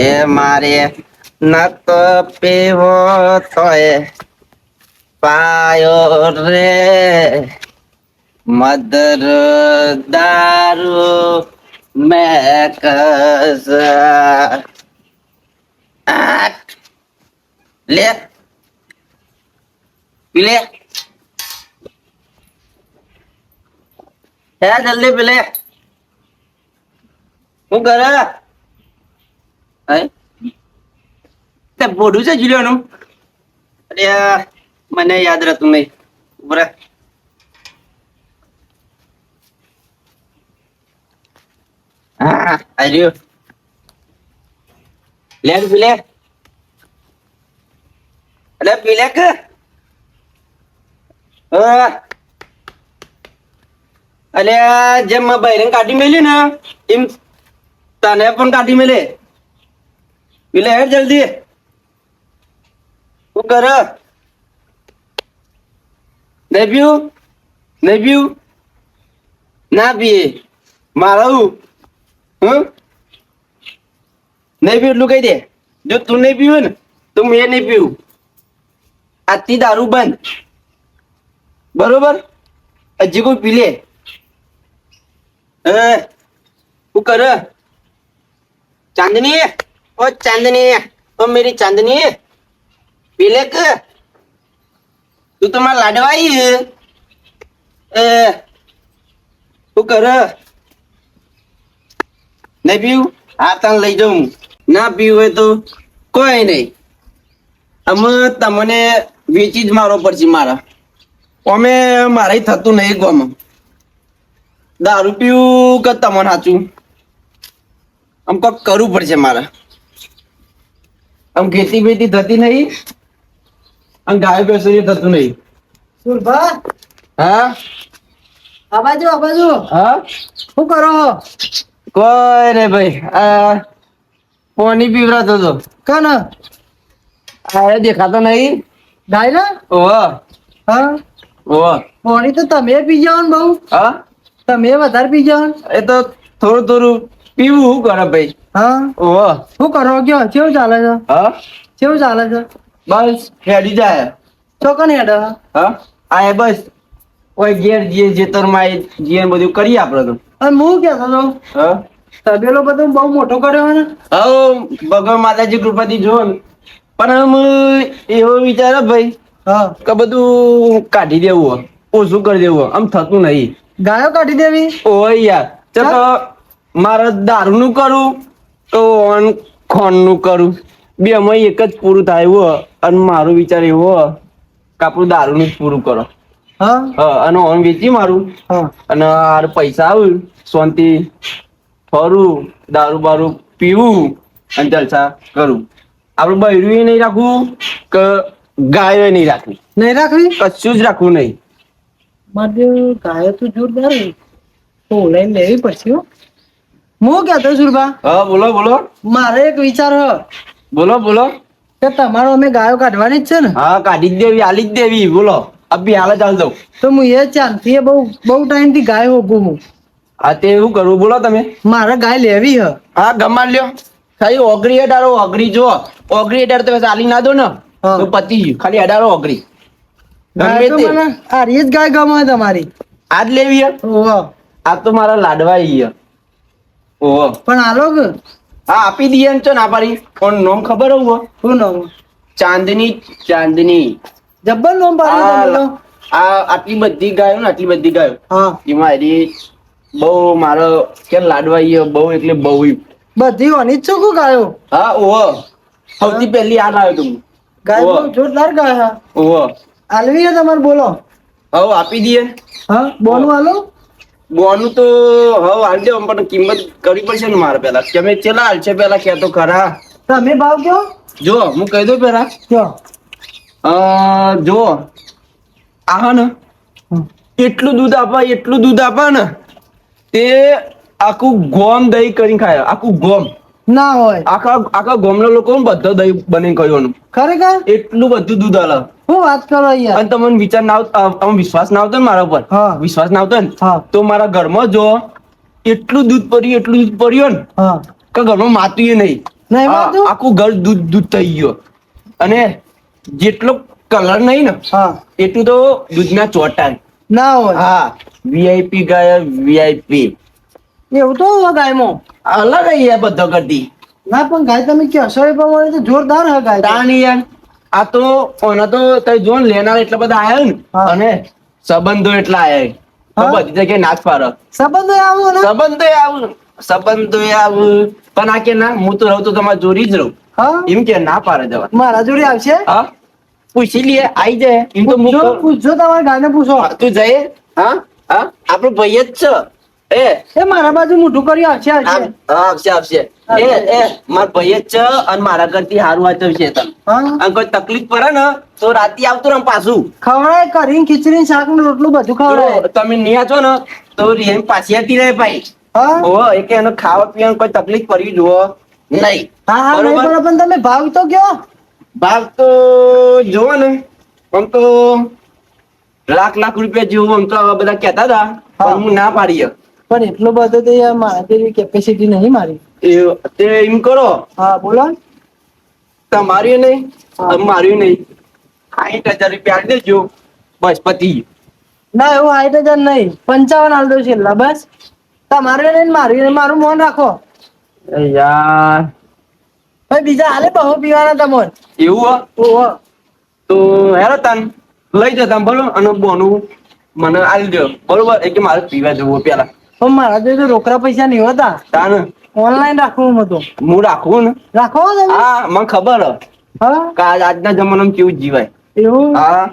એ મારે નતો પીવો તોય પાયો રે મદર દારૂ મેં કસ આ, લે પી લે હે જલ્દી પી લે શું કરે હે? બોડું છે જુલિયાનું? અરે મને યાદ રહેતું નહીં. ઉભરે હા આવ્યું લે પીલે અરે, પી લે કે? અલે જેમ બૈરંગ કાઢી મેલી ને, એમ તને પણ કાઢી મેલે. પેલે હેડ જલ્દી. શું કર? નહીં પીવું નહીં પીવું ના પીએ. મારું હમ? નહીં પીવું એટલું કહી દે. જો તું નહીં પીવું ને, તો મેં નહીં પીવું. આજથી દારૂ બંધ. બરોબર? હજી કોઈ પી લે. હું? કર? ચાંદની? મેરી ચાંદની પીલે કે તું તો મારા લાડવાઈ હે. એ, શું કર? નહીં પીવું? હા તને લઈ જાઉં ના પીવું હોય તો કોઈ નહીં. અમે તમને વેચી જ મારો પડશે મારા. અમે મારે થતું નહીં ગોમાં. દારૂ પીવું કે તમને સાચું આમ કોક કરવું પડશે મારે. આમ ખેતી બેતી થતી નહીં આમ ગાય બેસી થતું નહીં. સુરભા? હા? આબાજુ આબાજુ હા? શું કરો? કોઈ રે ભાઈ આ પાણી પીવરાતો તો કન? આ દેખાતો નહીં. ગાય ને ઓહો. હા? ઓહો. પાણી તો તમે પી જાઓ ને બહુ. હા? તમે વધારે પી જાવ એ તો થોડું થોડું પીવું શું કરે ભાઈ? હા? ઓહો. શું કરો? કયો કેવું ચાલે છે? હા? કેવું ચાલે છે? બસ હેડી જાય. ચોકન હેડ? હા? આ બસ. ઓય ઘેર જે જેતરમાં જે બધું કરી આપણે તો. અને હું કે હતો હા? તબેલો બધો બહુ મોટો કર્યો હે ને? હા ભગવાન માતાજી કૃપાથી જો પણ આમ એવો વિચાર ભાઈ હા. કે બધું કાઢી દેવું ઓછું કરી દેવું. આમ થતું નહીં. ગાયો કાઢી દેવી? ઓય યાર. ચલો મારે દારૂનું કરું તો ઓન ખોનનું કરું. બે અમે એક જ પૂરું થાય એવું હોય. અને મારો વિચાર એવો હોય કે આપણું દારૂનું જ પૂરું કરો. હા? હા અને ઓન વેચી મારું. અને આર પૈસા આવ્યું શાંતિ ફરું દારૂ બારૂ પીવું અને જલસા કરું. આપણે બૈરું નહીં રાખવું કે ગાયો નહીં રાખવી. નહીં રાખવી? કશું જ રાખવું નહીં. મારે ગાયો તો જોરદાર. તો લઈને લેવી પડશે હો. કેતો સુરભા હા બોલો બોલો. મારે એક વિચાર હ. બોલો બોલો. કે તમારો અમે ગાયો કાઢવાની જ છે ને? હા કાઢી જ દેવી આલી જ દેવી. બોલો. અભી હાલ ચાલ દઉં તો હું એ ચાલતી એ બહુ બહુ ટાઈમથી ગાય હોગું હું. હા તે એવું કરવું બોલો તમે. મારે ગાય લેવી હ. હા ગમાડ લ્યો. ખાલી ઓગળી અઢારો ઓગળી જો ઓગળી અઢાર તો ચાલી ના દો ને. તો પતી ગયું. ખાલી અઢારો ઓગળી ગમે તે આ રીત ગાય ગમે તમારી. આજ લેવી હ. આ તો મારા લાડવા ઈ હે. પણ આલો કે. હા આપી દઈએ ને ચો ના પાડી પણ નોમ ખબર હોવ શું નામ? ચાંદની ચાંદની. જબ્બર નામ પાડ્યું આ. આ આટલી બધી ગાયો ને આટલી બધી ગાયો. હા. એમાં એની બહુ મારો કે લાડવાઈ બહુ એટલે બહુ બધી ઓની છું ગાયો? હા ઓહો. સૌથી પહેલી યાદ આવ્યો તું ગાય બહુ જોરદાર ગાયો હા ઓહો. આલવી હે તમારે બોલો. હવે આપી દઈએ હા બોલો આલો બોનું તો હવે હાલ દે પણ કિંમત કરવી પડશે ને મારે પેલા તમે ચેલા હાલ છે પેલા કે તો ખરા. તમે ભાવ કયો જો હું કહી દઉં પેલા જો. આ ને. એટલું દૂધ આપવા એટલું દૂધ આપે ને તે આખું ગોમ દહીં કરીને ખાય આખું ગોમ. ના હોય. આખા આખા ગામના લોકો બધા દહીં બની ખાવાનું ખરેખર? એટલું બધું દૂધ આલે. હું વાત કરો યાર અને તમને વિચાર ના આવતો વિશ્વાસ ના આવતો ને મારા ઉપર? હા. વિશ્વાસ ના આવતો ને? તો મારા ઘરમાં જો એટલું દૂધ પડ્યું એટલું દૂધ પડ્યું ને હા. કે ઘરમાં માતું નહીં. આખું ઘર દૂધ દૂધ થઈ ગયો. અને જેટલો કલર નહીં ને એટલું તો દૂધના ચોટા ના. હોય. હા. વીઆઈપી ગાય વીઆઈપી એવું તો ગાયમાં. અલગ યાર બધો કરતી ના પણ ગાય તમે કે એ પ્રમાણે તો જોરદાર હે ગાય. તાણ યાર. આ તો ઓના તો તઈ જો લેનાર એટલા બધા આયા ને હા. અને સંબંધો એટલા આયા તો બધી જગ્યાએ નાચ પાડો. સંબંધો આવું ને? સંબંધો આવું. સંબંધો આવું. પણ આ કે ના હું તો રહું તો તમારે જોડી જ રહું. એમ કે ના પાડે જવા મારા જોડે આવશે? હા? પૂછી લે આઈ જાય. એમ તો પૂછજો તમારા ગાયને પૂછો. તું જઈએ. હા? હા? આપણો ભાઈ જ છે. એ એ મારા બાજુ મોઢું કરી આવશે આવશે. આવશે આવશે. એ એ મારા ભાઈ જ છે અને મારા કરતી હારું વાંચવશે છે હા. અને કોઈ તકલીફ પડે ને તો રાતે આવતું ને પાછું. ખવડાય કરીને ખીચડી શાક ને રોટલું બધું ખવડાય. તમે નિયા છો ને તો રેમ પાછી હતી રહે ભાઈ. હા? એ કે એનો ખાવા પીવાનું કોઈ તકલીફ પડી જુઓ. નહીં. હા હા બરોબર? પણ તમે ભાવ તો કયો? ભાવ તો જોવો ને આમ તો લાખ લાખ રૂપિયા જેવું આમ તો બધા કહેતા હતા પણ હું. ના પાડીએ પણ એટલો બધો તો યાર મારા જેવી કેપેસિટી નહીં મારી. એ તે એમ કરો. હા બોલો. તમારી નહીં. મારી નહીં. સાઠ હજાર રૂપિયા આપી દેજો બસ પતી ના એવું સાઠ હજાર નહીં પંચાવન આલ દઉં છેલ્લા બસ. તમારે નહીં મારું નહીં. મારું મોન રાખો. યાર. ભાઈ બીજા હાલે બહુ પીવાના તમોન. એવું હો? ઓહો તો હેરો તન લઈ જતા બોલો અને બોનું મને આલજો બરોબર? એ કે મારે પીવા જવું પેલા પણ મારા જોડે તો રોકડા પૈસા નહીં હોતા. તાન. ઓનલાઈન રાખવું હતું હું રાખું ને? રાખો હા મને ખબર હે. હા? આજના જમાનામાં કેવું જીવાય. એવું? હા.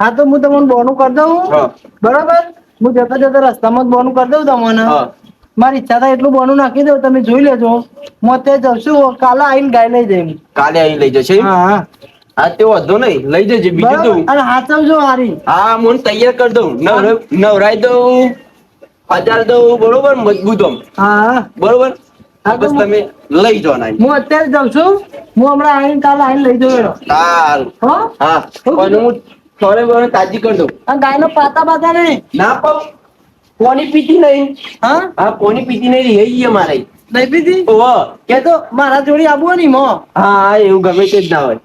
હા તો હું તમને બોનું કરી દઉં. બરાબર? હું જતા જતા રસ્તામાં જ બોનું કરી દઉં તમને. મારી ઈચ્છા થાય એટલું બોનું નાખી દઉં. તમે જોઈ લેજો. હું અત્યારે જશું કાલે આવીને ગાય લઈ જઈ કાલે અહીં લઈ જશે હા હા. તે વાંધો નહીં. લઈ જજે બીજું તું અને હાચવજો હારી. હા હું તૈયાર કરી દઉં. નવરા- નવરાઈ દઉં. હજાર દઉં બરોબર મજબૂત આમ. હા. બરોબર? બસ તમે લઈ જાઓ નાઈ. હું અત્યારે જાઉં છું. હું હમણાં આવીને કાલે આવીને લઈ જઉં. સારું. હા? પણ હું થોડે બરોબર તાજી કરી દઉં. આ ગાયનો પાતા બાતા નહીં. ના પાઉં કોની પીતી નહીં? હા? હા કોની પીતી નહીં? રહી ગઈ મારે નહીં પીધી? ઓહો. કે તો મારા જોડી આબુ નહીં મો હા એવું ગમે તે જ ના હોય.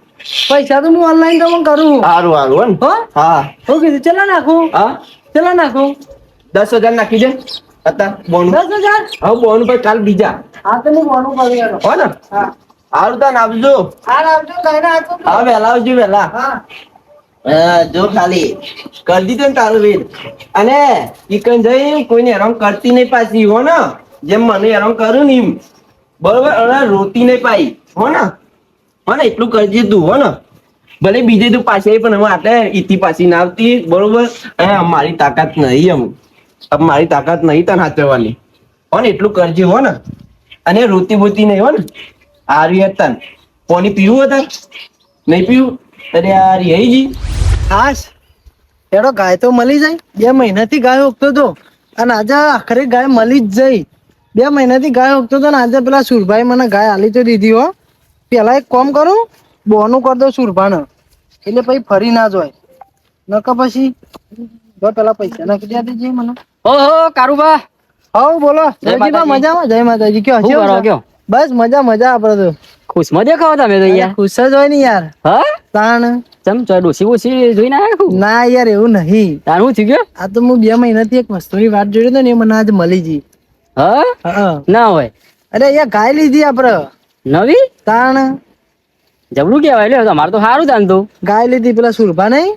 પૈસા તો હું ઓનલાઈન કરું. સારું સારું હા. હું કીધું ચલા નાખું. હા? ચલા નાખું. દસ હજાર નાખી દે. હતા બોનું. દસ હજાર? હવે બોનું પર કાલ બીજા. હા તો હું બોનું પર હો ને? હા. સારું તાન આવજો. હાલ આવજો હાચવજો. હા વેલા આવજો વેલા હા. હા, જો ખાલી. કરી દીધું ને તારું વીર અને ચિકન જઈ કોઈને હેરાન કરતી નહીં પાછી હો ને? જેમ મને હેરાન કરું ને એમ. બરોબર? અને રોતી નહીં પાઈ. હો ને? હો ને એટલું કરજે તું હો ને? ભલે બીજે તું પાછી આવી પણ હવે આટલે ઈથી પાછી ના આવતી બરોબર? અને મારી તાકાત નહીં એમ. હવે મારી તાકાત નહીં તને હાચવવાની હો ને, એટલું કરજે, હો ને. અને રોતી બોતી નહીં, હો ને. આર્યું તન. પાણી પીવું હતા? નહીં પીવું? અરે આ રિયાઈજી જી એડો ગાય તો મળી જાય. બે મહિનાથી ગાય ઉગતો તો. અને આજે આખરે ગાય મળી જ જઈ બે મહિનાથી ગાય ઉગતો તો ને આજે પેલા સુરભાઈ મને ગાય આલી તો દીધી, હો. પેલા એક કોમ કરું. બોનું કર દો સુરભાને. એટલે પછી ફરી ના જોય નકર પછી પેલા પૈસા નાખી દે દેજે મને. ઓહો કારુબા હવ બોલો. જય જયજીબા, મજામાં? જય માતાજી. કયો શું કરો કયો બસ મજા મજા આપડે તો. ખુશમાં દેખાવો તમે તો યાર ખુશ જ હોય ને યાર. હા? તાણ. ચમ ચો ડોસી જોઈને આવ્યા ના યાર એવું નહીં. તાર હું થયું ગયો? આ તો હું બે મહિનાથી એક વસ્તુની વાત જોઈ તો ને મને આજ મળી જી હા? ના હોય. અરે અહીંયા ગાય લીધી આપડે. નવી? તાણ. જબરું કેવાય લ્યો તમારે તો સારું જાણતું ગાય લીધી પેલા સુરભા નહીં?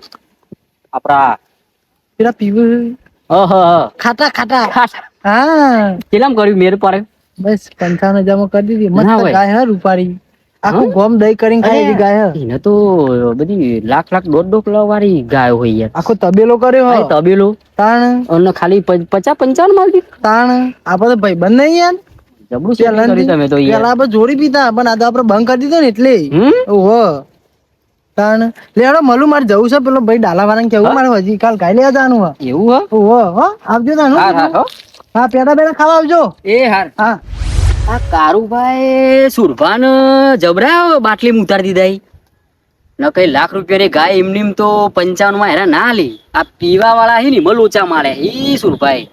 આપડા પેલા પીવું. ખાટા ખાટા. ખાસ હા. કેટલામ કર્યું? મેર પર બસ પંચાવન હજારમાં કરી દીધી. મસ્ત ગાય હા રૂપાળી. આખું ગોમ દહીં કરીને ખાઈ ગાય એને તો બધી લાખ લાખ દોઢ દોઢ કિલો વાળી ગાય હોય યાર. આખો તબેલો કર્યો હોય તબેલો. તાણ. અને ખાલી પચાસ પંચાવનમાં આવી તાણ. આપડે તો ભાઈ બંધ નહીં યાર? જબરું છે તમે તો યાર. આપણે જોડી પીતા પણ આ તો આપડે બંધ કરી દીધો ને એટલે. ઓહો. તાણ લેડો મલુ મારે જવું છે. પેલો ભાઈ ડાલા વાળાને કેવું મારે હજી? કાલ ગાય લેવા જવાનું હા. એવું હા? ઓહો હો આવજો તાનું. હા હા હા. પેડા બેડા ખાવા આવજો. એ હાર. હા. આ કારુભાઈ સુરભાન જબરા બાટલી ઉતારી દીધા ન કઈ લાખ રૂપિયાની ગાય એમની એમ તો પંચાવનમાં હેરા ના લી આ પીવા વાળા હે ને એમાં ઓછા મારે ઈ સુરભાઈ.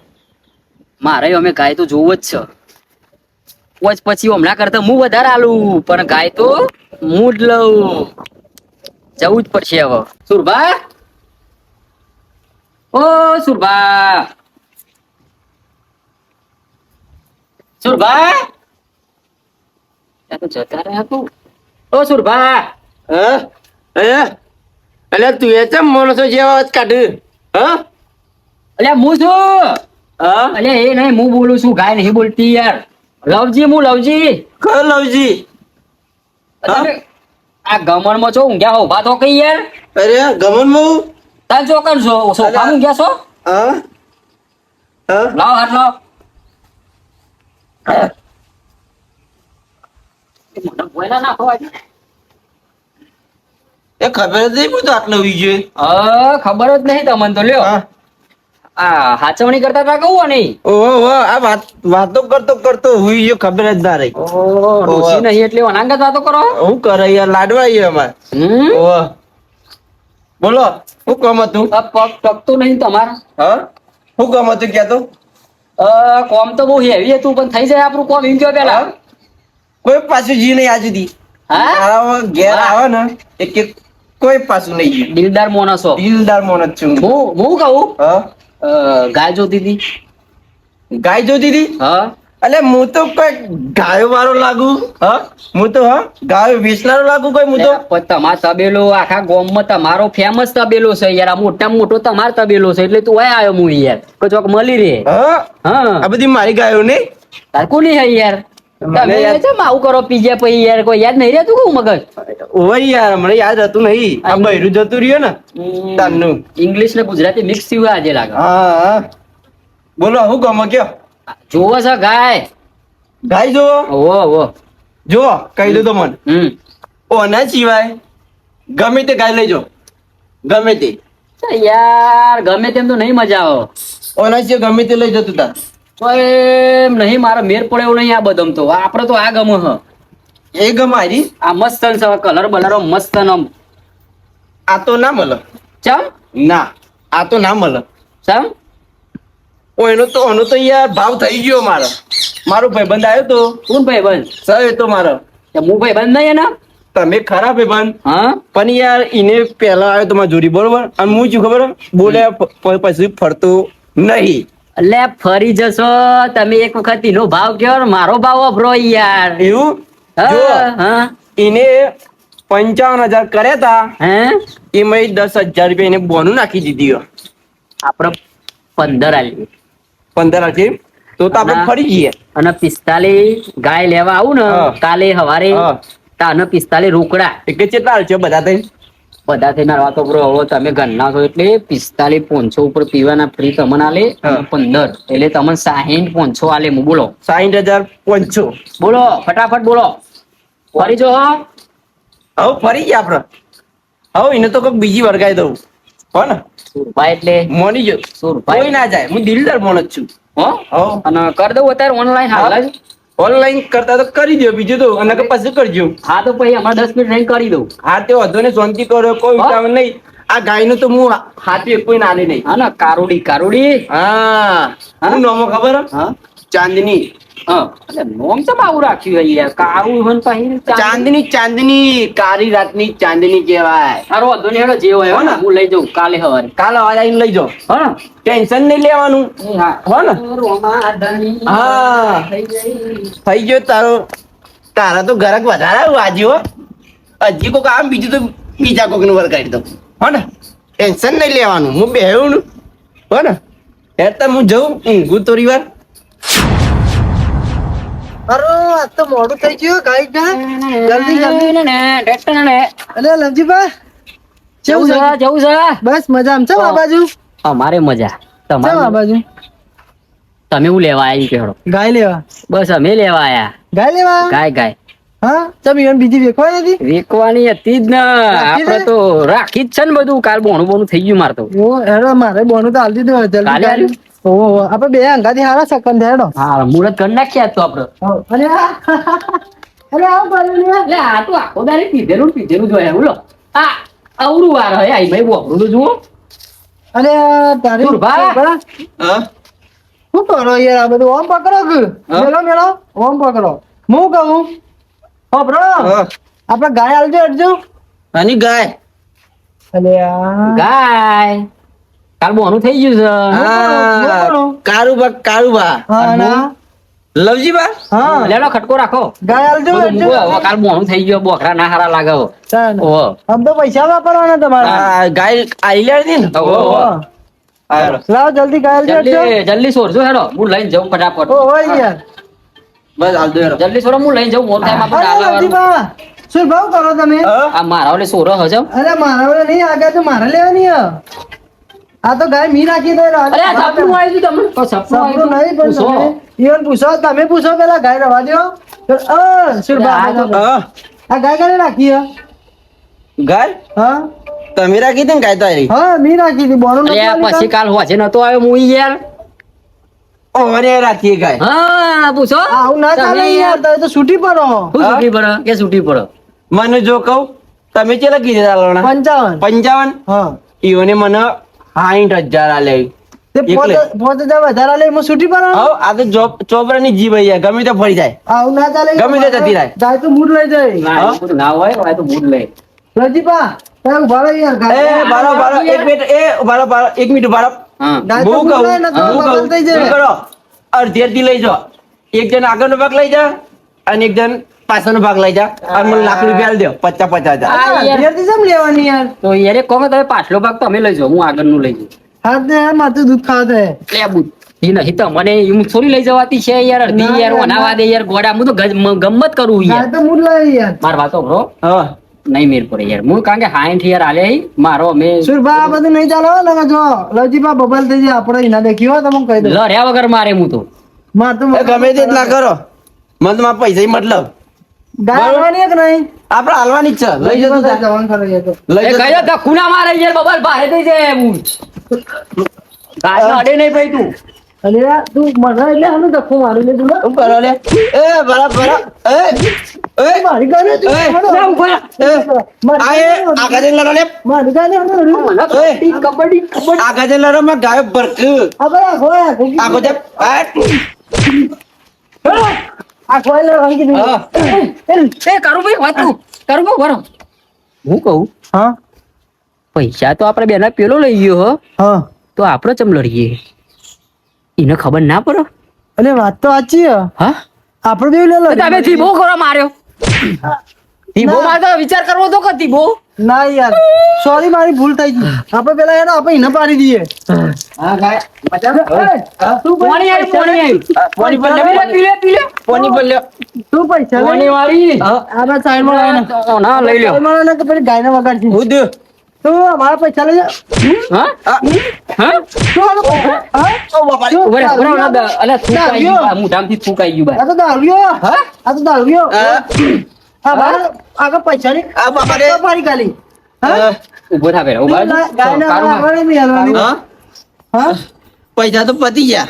મારે અમે ગાય તો જોવું જ છે. પોચ પછી હમણાં કરતા હું વધારે આલું. પણ ગાય તો હું જ લઉં. જવું જ પડશે હવે. સુરભા? ઓ સુરભા. સુરભા? જતા ઓ સુરભા. હા? તું એ ચમ માણસો જેવા કાઢ? હ? અલ્યા હું છું. હા? અલ્યા એ નહીં હું બોલું છું ગાય નહીં બોલતી યાર. લવજી હું લવજી. ક લવજી? હા? ગમન આ ગમણમાં છો ઊંઘ્યા હો ઊભા તો કઈ યાર? અરે ગમન બહુ તાર કર છો સોફા. ઊંઘ્યા છો? હા. હા. લાવ હાથ લાવ. એ ખબર જ નહીં બધું આટલું હોઈ જોઈએ અ, ખબર જ નહીં તમને તો લ્યો. હા. આ હાચવણી કરતા હતા કહું નહીં? ઓહો આ વાત વાતો કરતો કરતો હું ગયો ખબર જ ના રહી. ઓહો નહીં એટલે અનાંગત વાતો કરો? હું કરે યાર લાડવા આવીએ અમારે. ઓહો. બોલો શું કામ હતું? આ પગ ટકતું નહીં તમારા? હા? શું કામ હતું કહેતો અ, કોમ તો બહુ હેવી હતું પણ થઈ જાય આપણું કોમ એમ કયો પેલા કોઈ પાછું જી નહીં આજ સુધી. હા? ઘેર આવે ને એક એક કોઈ પાછું નહીં દિલદાર મોણસો દિલદાર મોનસ છું. હું. હું હું કહું? હા? ગાય જોતી હતી? ગાય જોતી હતી? હા. અલે હું તો કઈ ગાયો વાળો લાગુ હા? હું તો હા? ગાયો વેચનારો લાગુ કોઈ હું તો? તમારો તબેલો આખા ગામમાં તમારો ફેમસ તબેલો છે યાર. આ મોટા મોટો તમારો તબેલો છે એટલે તું આયો હું યાર. કે ચોક મળી રે હા? હા. આ બધી મારી ગાયો નહીં તાર કોની હે યાર? તમે ચમ આવું કરો પીજે પછી યાર કોઈ યાદ નહીં રહેતું કહું મગજ? ઓય યાર મને યાદ હતું નહીં. આ બૈરું જતું રહ્યો ને તાનું ઇંગ્લિશ ને ગુજરાતી મિક્સ થયું આજે લાગે. હા બોલો હું ગમો કયો? જોવો છો ગાય. ગાય જોવો ઓવો ઓવો જો કહી દો તો મને. હમ. ઓના સિવાય ગમે તે ગાય લઈ જાઓ ગમે તે. યાર ગમે તેમ તો નહીં મજા આવે. ઓના સિવાય ગમે તે લઈ જતું તાર. તો એમ નહીં મારો મેર પડે એવું નહીં આ બધમ તો. આપડે તો આ ગમ હ. એ ગમારી આ મસ્ત કલર બલરો મસ્ત નમ આ તો ના મળે. ચમ? ના આ તો ના મળે. ચમ? ઓ એનો તો એનો તો યાર ભાવ થઈ ગયો મારો. મારો ભાઈબંધ આવ્યો તો. કોણ ભાઈબંધ? સર સર તો મારો. હું ભાઈબંધ નહીં એના? તમે ખરા ભાઈબંધ. હા? પણ યાર એને પહેલા આવ્યો તો મારી જોડી બરોબર? અને હું શું ખબર? બોલે પછી ફરતો નહીં. એટલે ફરી જશો. તમે એક વખત એનો ભાવ કયો મારો ભાવ વાપરો યાર. એવું? એને પંચાવન હજાર કર્યા તા હે? એમાં દસ હજાર રૂપિયા એને બોનું નાખી દીધી હો. આપડે પંદર આલી. પંદર હજાર તો તો આપણે ફરી જઈએ. અને પિસ્તાલીસ ગાય લેવા આવું ને કાલે સવારે હા. તાને પિસ્તાલીસ રોકડા. એટલે કેટલા છે બધા થઈ બધા થઈ ના વાતો બ્રો હવે તમે ઘરના છો એટલે પિસ્તાલીસ પોંચો ઉપર પીવાના ફ્રી તમને આલે પંદર. એટલે તમને સાહીઠ પોંચસો આલે હું બોલો. સાહીઠ હજાર પાંચસો. બોલો ફટાફટ બોલો. ફરી જો. હવે ફરી ગયા આપડે. હવે એને તો કંઈક બીજી વળગાઈ દઉં. હો ને. સુરભા એટલે? મોની જો કોઈ ના જાય. હું દિલદાર મોણ જ છું. હો? અને કર દઉં અત્યારે ઓનલાઈન હાલ જ. ઓનલાઈન કરતા તો કરી દો બીજું તો અને પછી કરજો. હા તો પછી અમારે દસ મિનિટ રહીને કરી દઉં. હા તે વધુ ને શાંતિ કરો કોઈ. ઉતાવળ નહીં. આ ગાયનું તો હું હાથી કોઈ નાલે નહીં. હા ના કારોડી કારોડી. હા? હું? નામો ખબર? હા? ચાંદની. ચાંદની ચાંદની કાળી રાતની ચાંદની કહેવાય. સારો વાંધો નહીં હેડો જે હોય ને? ને હું લઈ જાઉં કાલે સવારે કાલે અવાજ આવીને લઈ જાઓ. હા ટેન્શન નહીં લેવાનું. હા. ને. હા. થઈ ગયો તારો. તારા તો ગરક વધારે આવ્યું આજે હો. હજી કોક આમ બીજું તો બીજા કોકનું વળગાડી દઉં. હો ને. ટેન્શન નહીં લેવાનું. હું બેહું ને. હો ને. હેરતા હું જઉં. ઊંઘું થોડી વાર અરે આ તો મોડું થઈ ગયું ગાઈ જલ્દી જલ્દી. ને ને, ટ્રેક્ટર ને. અરે લવજીભા જવું છે જવું છે. બસ મજા આમ છે આ બાજુ. અમારે મજા. આ તમારે? બાજુ. તમે હું લેવા આવી કેડો ગાય લેવા. બસ અમે લેવા આયા. ગાય લેવા? ગાય ગાય. હા? ચમ ઈવન બીજી વેકવાની હતી? વેકવાની હતી જ ને. તો રાખી જ છે ને બધું. કાલ બોણું બોણું થઈ ગયું મારે તો. ઓ હેડો મારે બોનું તો હાલ દીધું જલ્દી. ઓહો. આપણે બે અંગાથી હારા સેકન્ડ હેડો. હા મુહૂર્ત કરી નાખ્યા તો આપડે અરે આ અરે લે. આ તો આખો દાડે પીધેલું પીધેલું જોયા બોલો આ અવરું વાર હે આઈ ભાઈ વપરું તો જુઓ. અરે તારે શું કરો યાર આ બધું ઓમ પકડો કે? મેલો મેલો? ઓમ પકડો. હું કહું? હા. આપણે ગાય આલજો અડજો આની ગાય. અરે આ. ગાય. કાલ થઈ ગયું છે. કારુબા કારુબા હા ખટકો રાખો. કાલ થઈ ગયું બોખરા ના હારા લાગે. તો પૈસા વાપરવાના તમારા. ગાય ને. લાવ જલ્દી સોરજો હેડો. હું લઈને જાઉં ફટાફટ. ઓ હોય યાર. બસ. જલ્દી સોરો હું લઈને જાઉં. મોર અરે આપણે ડાલાવાળું. શું ભાવ કરો તમે? આ મારા ઓલે સોરો હજમ. અરે મારા વાળા નહીં આગળ તો મારે લેવાની હે. આ તો ગાય મી રાખી દે અરે સપનું આવી ગયું તમને? ઓ, સપનું નહીં પણ તમે ઈવન પૂછો તમે પૂછો પેલા ગાય રવા દો અ, આ રાખી? ગાય? હા. તમે રાખી હતી ને ગાય તો હા મી રાખી હતી બોનું પછી કાલ. હોજે નતો આવ્યો હું યાર. ઓને રાખી ગાય. હા પૂછો. આવું ના ચાલે યાર. તમે તો છૂટી પડો. છૂટી પડે? કે છૂટી પડો? મને જો કહું તમે ચેલા કીધા પંચાવન. પંચાવન? હા. ઈઓને મને સાઠ હજાર આલે. પોતે- વધારે લે એમાં છૂટી પડો? આ તો જોબ ચોપરાની જીભ અહીંયા ગમે તે ફરી જાય. આવું ના ચાલે ગમે તે જતી રહે. ગાય તો મૂડ લઈ જાય. ના એવું બધું ના હોય હોય તો મૂડ લે. લજીપા તમે ઊભા રહો યાર એ ગાય બારો બારો એક મિનિટ એ બારો બારો એક મિનિટ બારો હા. ગાય તો હું મૂડ કહું. લઈ અડધી અડધી લઈ જાઓ. એક જણ આગળનો ભાગ લઈ જા અને એક જણ પાછળનો ભાગ લઈ જા. અને મને લાખ રૂપિયા દે દો પચાસ પચાસ હજાર. કેમ લેવાની યાર? તો યાર કહો તમે પાછલો ભાગ તમે લઈ જાઓ. હું આગળનું લઈ જઉં. હા તે યાર માથું દૂધ ખાવા થાય. એટલે આ બુદ્ધિ નહીં તો મને હું થોડી લઈ જવાતી છે યાર. અડધી યાર ના, વનાવા દે યાર ગોડા. હું તો ગમત ગમ્મત કરું યાર. તો મૂડ લઈ યાર. માર વાતો બ્રો હા. નહીં મેર પડે યાર. હું કારણ કે હાઈઠ યાર આલે મારો અમે સુરભા આ બધું નહીં ચાલે હો લગા જો. લવજીપા બબલ થઈ જાય આપણે એના દેખી હો તમે કહી દો લડ્યા વગર મારે હું તો. માર તો ગમે તેટલા કરો. મને તો પૈસા મતલબ. ગાય આવવાની એક નહીં? આપડે હાલવાની જ છે. લઈ જતું જવાનું ખરો યાર તો. લઈ એ જતું કયો મારે યાર બબલ ભારે થઈ જાય હું. ગાય અડે નહીં ભાઈ તું. અરે તું મને એટલે આનું ધક્કો મારી લે તું શું કરો એ બરા બરા એ એ. મારી તું આ એ લડો મારી કબડ્ડી કબડ્ડી આગળ લડો માં ગાયો બરક આ ભાઈ આ આ ખોય. આ. હા. એ કરું વાત તું કરું બરો હું કહું? હા. પૈસા તો આપણે બેના પેલો લઈ ગયો હો. હા. તો આપણે ચમ લડીએ? એને ખબર ના પડે? અને વાત તો સાચી હે. આપણે બે લે બહુ કરો માર્યો. ધીબો. મારતો વિચાર કરવો તો કે ધીબો ના યાર સોરી મારી ભૂલ થઈ ગઈ. આપણે પેલા યાર આપણે એને પાડી દઈએ. હા ગાય. તું પાણી પૈસા આવી પાણી આવી. પાણી પર લે પીલે પી લે પાણી પર લે. તું પૈસા લે. પાણી વાળી. આના સાઈડમાં ના લઈ લ્યો. સાઈડમાં ને કે ગાય ને વગાડ છે દે તું અમારા પૈસા લઈ જા. હા? હા? તું હા? ઓ બાપા ઓરે ઓરે અલા આવી ગયું બા, મોઢામાંથી થૂક ગયું બા. આ તો દારૂડિયો. હા? આ તો દારૂડિયો. હા? આ પૈસા આ. હા? થા પેલા, માં. આગળ. હા. હા? પૈસા તો પતી ગયા.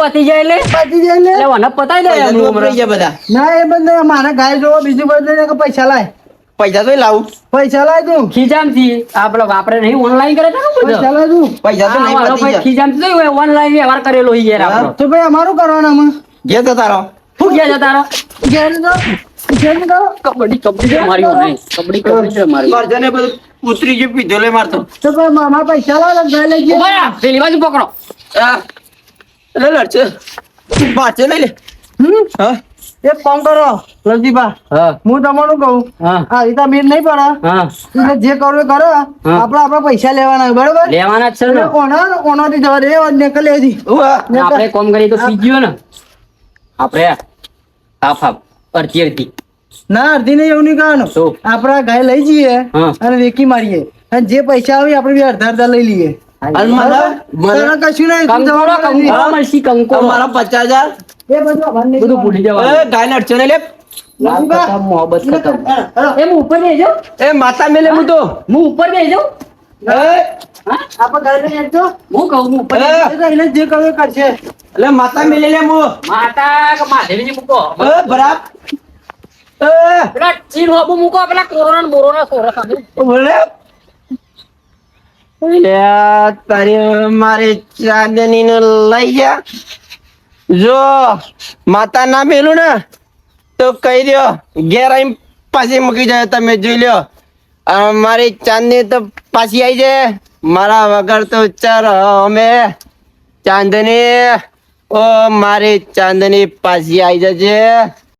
પતી જાય એટલે? પતી જાય એટલે? વનપ પતાઈ દે એમનું વપરાઈ ગયા બધા. ના એ બંને મારા ગાય જોવો બીજું બધું કે પૈસા લાય. પૈસા તો લાવું. પૈસા લાય તું. ખીજામથી. આપડે વાપરે નહીં ઓનલાઈન કરે પૈસા લાય તું. પૈસા તો નહીં પતી ગયા. હોય, ઓનલાઈન વ્યવહાર કરેલો ઈ યાર આપણો. તો ભાઈ અમારું કરવાનું અમે જે તો તારો શું કહે જતા તારો ઘેર તો ઘેર તો કબડ્ડી કબડ્ડી તો નહીં કબડ્ડી કબડ્ડી તો માર્યો મારજે બધું ઉતરી ગયું પીધો મારતો. તો મામા પૈસા લાવ તો લઈ જઈએ ઊભા પેલી બાજુ પકડો. લે લડશે મારશે લઈ લે. હમ? હા. એક કામ કરો લવજીભા. હું. તમારું કહું. હા. આ રીતે નહીં પડે હા. જે કરવું એ કરો. આપડે આપડે પૈસા લેવાના બરોબર? લેવાના જ છે ને. ઓના ઓનાથી જવા દે એ આપણે કોમ કરી તો પી ગયો ને. આપણે હાફ હાફ. અડધી અડધી. ના અડધી નહીં એવું નહીં કહેવાનું. તો આપણા ગાય લઈ જઈએ અને વેકી મારીએ. અને જે પૈસા આવે આપણે બી અડધા અડધા લઈ લઈએ. અને મને મને તને કશું નહીં મારા પચાસ હજાર. બધું ભૂલી ગાય ને લે ખતમ, ઉપર બેસી એ માતા મેલે હું તો. હું? ઉપર બેસી જાઉં? એ. હા? આપણે ગાય લઈ જજો હું કહું હું ઉપર એ, એ તો એને જે કરવું કરશે. એટલે માતા મેલે લે હું માતા કે મૂકો? એ બરાબ એ પેલા ચીન હોબુ મૂકો પેલા કોરોના બોરોના સોરા સામે બોલે તારી મારે ચાંદની ને લઈ જા. જો માતા ના મેલું ને તો કહી દો ઘેર આવીને પાછી મૂકી જાય તમે જોઈ લ્યો. મારી ચાંદની તો પાછી આવી જાય. મારા વગર તો ચાર અમે. ચાંદની ઓ મારી ચાંદની પાછી આવી જશે